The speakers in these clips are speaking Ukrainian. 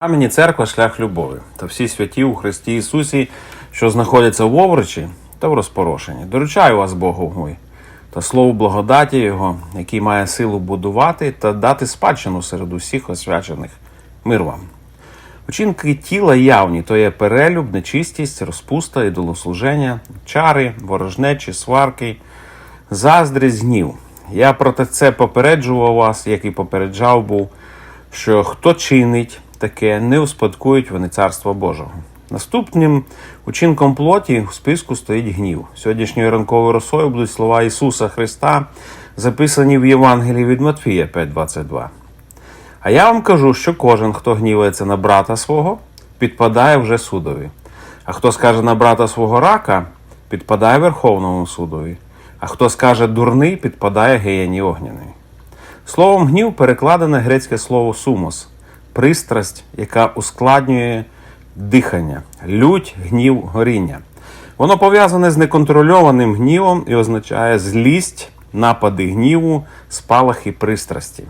Камені церква шлях любові та всі святі у Христі Ісусі, що знаходяться в Овручі та в розпорошенні. Доручаю вас Богу мой та слову благодаті Його, який має силу будувати та дати спадщину серед усіх освячених. Мир вам. Учинки тіла явні, то є перелюб, нечистість, розпуста, ідолослуження, чари, ворожнечі, сварки, заздрість, гнів. Я проте це попереджував вас, як і попереджав був, що хто чинить таке, не успадкують вони царства Божого. Наступним учинком плоті в списку стоїть гнів. Сьогоднішньою ранковою росою будуть слова Ісуса Христа, записані в Євангелії від Матфія 5.22. А я вам кажу, що кожен, хто гнівається на брата свого, підпадає вже судові. А хто скаже на брата свого рака, підпадає Верховному судові. А хто скаже дурний, підпадає геєні огняної. Словом гнів перекладене грецьке слово сумос пристрасть, яка ускладнює дихання, лють, гнів, горіння. Воно пов'язане з неконтрольованим гнівом і означає злість, напади гніву, спалахи пристрасті.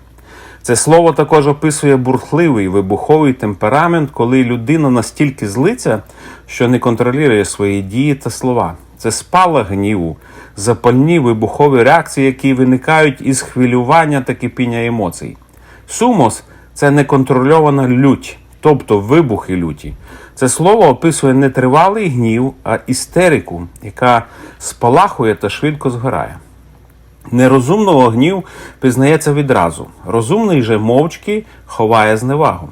Це слово також описує бурхливий вибуховий темперамент, коли людина настільки злиться, що не контролює свої дії та слова. Це спалах гніву, запальні вибухові реакції, які виникають із хвилювання та кипіння емоцій. Сумос це неконтрольована лють, тобто вибухи люті. Це слово описує не тривалий гнів, а істерику, яка спалахує та швидко згорає. Нерозумного гнів пізнається відразу. Розумний же мовчки ховає зневагу.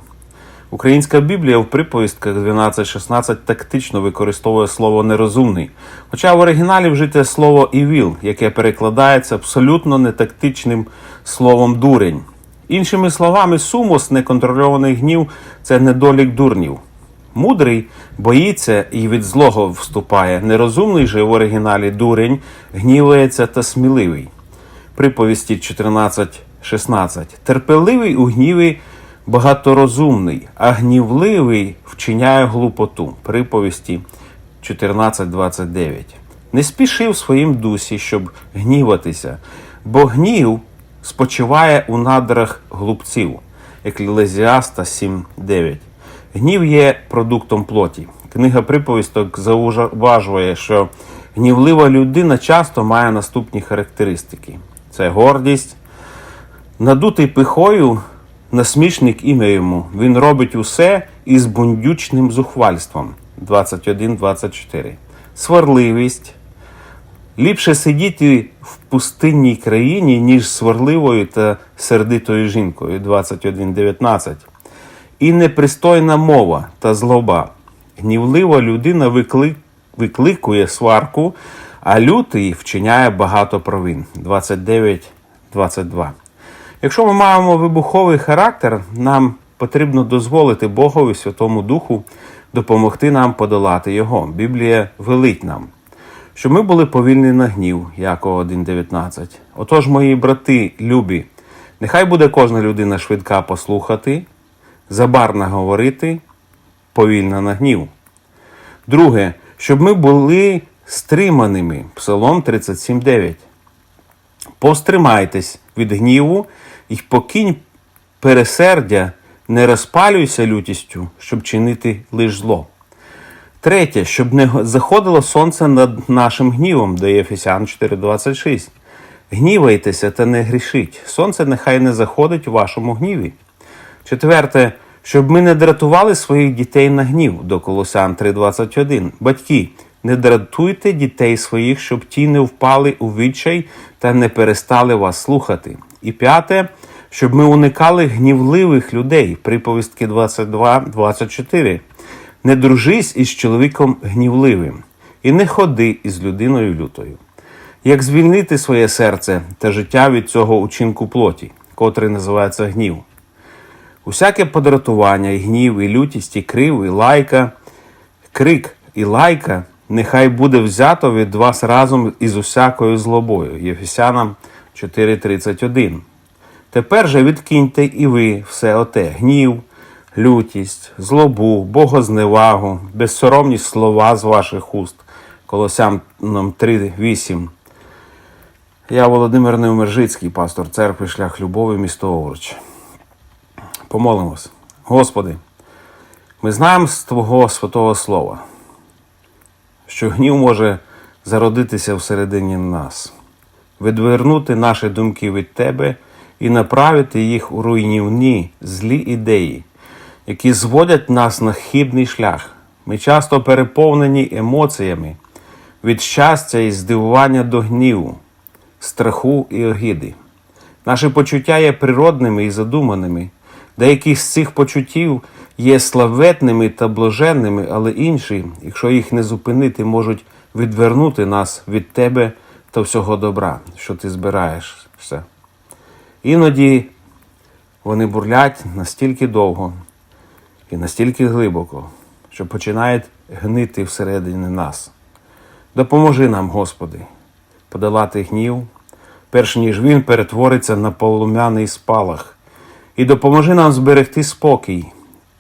Українська Біблія в приповістках 12.16 тактично використовує слово нерозумний, хоча в оригіналі вжите слово івіл, яке перекладається абсолютно нетактичним словом дурень. Іншими словами, сумос, неконтрольований гнів це недолік дурнів. Мудрий боїться і від злого вступає. Нерозумний же в оригіналі дурень гнівається та сміливий. Приповісті 14.16. Терпеливий у гніві багаторозумний, а гнівливий вчиняє глупоту. Приповісті 14.29. Не спіши в своїм дусі, щоб гніватися, бо гнів спочиває у надрах глупців. Еклезіаста 7.9. Гнів є продуктом плоті. Книга приповісток зауважує, що гнівлива людина часто має наступні характеристики: це гордість, надутий пихою, насмішник ім'я йому. Він робить усе із бундючним зухвальством. 21-24. Сварливість. Ліпше сидіти в пустинній країні, ніж сварливою та сердитою жінкою 21.19. І непристойна мова та злоба. Гнівлива людина виклик... викликує сварку, а лютий вчиняє багато провин 29.22. Якщо ми маємо вибуховий характер, нам потрібно дозволити Богові Святому Духу допомогти нам подолати його. Біблія велить нам щоб ми були повільні на гнів, Якова 1.19. Отож, мої брати, любі, нехай буде кожна людина швидка послухати, забарна говорити, повільна на гнів. Друге, щоб ми були стриманими. Псалом 37.9. Постримайтесь від гніву і покинь пересердя, не розпалюйся лютістю, щоб чинити лиш зло. Третє, щоб не заходило сонце над нашим гнівом, дає Ефесян 4.26. Гнівайтеся та не грішіть. Сонце нехай не заходить у вашому гніві. Четверте, щоб ми не дратували своїх дітей на гнів до Колосян 3.21. Батьки, не дратуйте дітей своїх, щоб ті не впали у відчай та не перестали вас слухати. І п'яте, щоб ми уникали гнівливих людей. Приповістки 22.24. Не дружись із чоловіком гнівливим, і не ходи із людиною лютою. Як звільнити своє серце та життя від цього учинку плоті, котрий називається гнів? Усяке подратування, і гнів, і лютість, і крив, і лайка, крик і лайка, нехай буде взято від вас разом із усякою злобою. Єфесянам 4:31. Тепер же відкиньте і ви все оте гнів лютість, злобу, богозневагу, безсоромні слова з ваших уст. Колосям 3.8. Я Володимир Невмержицький, пастор церкви Шлях Любові, місто Овруч. Помолимось. Господи, Ми знаємо з Твого святого Слова, що гнів може зародитися всередині нас, відвернути наші думки від Тебе і направити їх у руйнівні злі ідеї, які зводять нас на хибний шлях. Ми часто переповнені емоціями від щастя і здивування до гніву, страху і огиди. Наші почуття є природними і задуманими. Деякі з цих почуттів є славетними та блаженними, але інші, якщо їх не зупинити, можуть відвернути нас від тебе та всього добра, що ти збираєшся. Іноді вони бурлять настільки довго і настільки глибоко, що починають гнити всередині нас. Допоможи нам, Господи, подолати гнів, перш ніж він перетвориться на полум'яний спалах, і допоможи нам зберегти спокій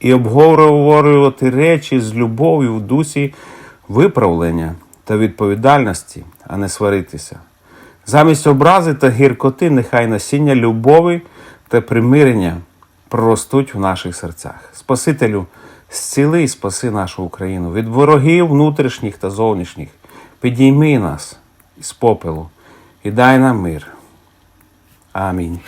і обговорювати речі з любов'ю в дусі виправлення та відповідальності, а не сваритися. Замість образи та гіркоти нехай насіння любові та примирення проростуть в наших серцях. Спасителю, зціли і спаси нашу Україну від ворогів внутрішніх та зовнішніх. Підійми нас із попелу і дай нам мир. Амінь.